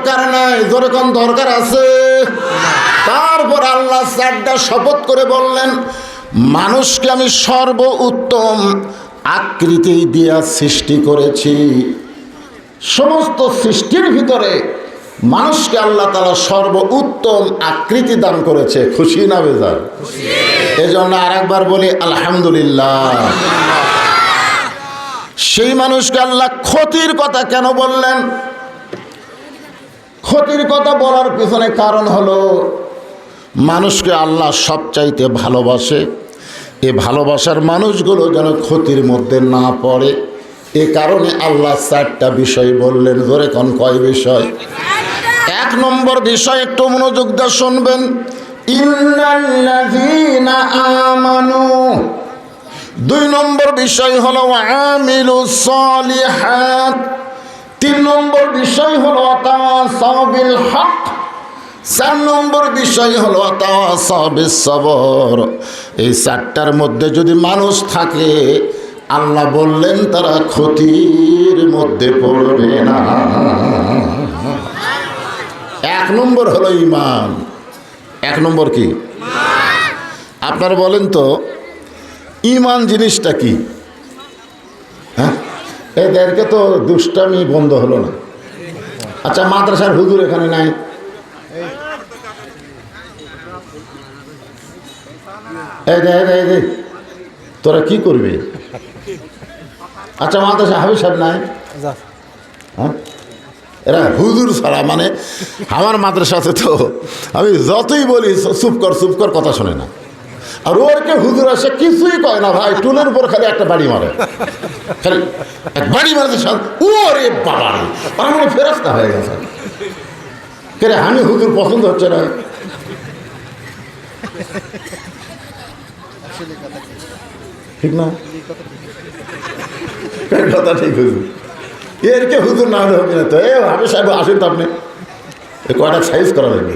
দরকার নাই, যেরকম দরকার আছে। তারপর আল্লাহ চারটা শপথ করে বললেন, মানুষকে আমি সর্ব উত্তম আকৃতি দিয়া সৃষ্টি করেছি। সমস্ত সৃষ্টির ভিতরে মানুষকে আল্লাহ তালা সর্ব উত্তম আকৃতি দান করেছে। খুশি না বেজার? এই জন্য আর একবার বলি, আলহামদুলিল্লাহ। সেই মানুষকে আল্লাহ ক্ষতির কথা কেন বললেন? ক্ষতির কথা বলার পিছনে কারণ হলো, মানুষকে আল্লাহ সবচাইতে ভালোবাসে। এ ভালোবাসার মানুষগুলো যেন ক্ষতির মধ্যে না পড়ে। এ কারণে আল্লাহ চারটা বিষয় বললেন ধরে কোন কয় বিষয়? এক নম্বর বিষয়, একটু মনোযোগ দিয়ে শুনবেন। আমানু। দুই নম্বর বিষয় হলো আমিলু সলিহাত। তিন নম্বর বিষয় হলো তাওয়াসাবিল হক। চার নম্বর বিষয় হলো সবর। এই চারটার মধ্যে যদি মানুষ থাকে আল্লাহ বললেন তারা ক্ষতির মধ্যে পড়বে না। এক নম্বর হলো ইমান এক নম্বর কি? আপনারা বলেন তো ইমান জিনিসটা কি? এদেরকে তো দুষ্টামি বন্ধ হলো না। আচ্ছা মাদ্রাসার হুজুর এখানে নাই। তোরা কি করবি? আচ্ছা মাদ্রাসা হাবি সাহেব নাই? হ্যাঁ? এরা হুজুর ছাড়া মানে আমার মাদ্রাসাতে তো আমি যতই বলি চুপ কর চুপ কর কথা শোনে না। আর ওর কে হুজুর আসে, কিছুই কয় না ভাই, টুলের উপর খালি একটা বাড়ি মারে। খালি এক বাড়ি মারতে ওরে বাবা আমার মনে ফেরস্তা হয়ে গেছে। কে রে, আমি হুজুর পছন্দ হচ্ছে না। ঠিক না? কথা ঠিক হুজুর। এর কে হুজুর না হলে হবে না তো? এ, আমি সাহেব আসেন তো আপনি। কয়টা সাইজ করা লাগবে?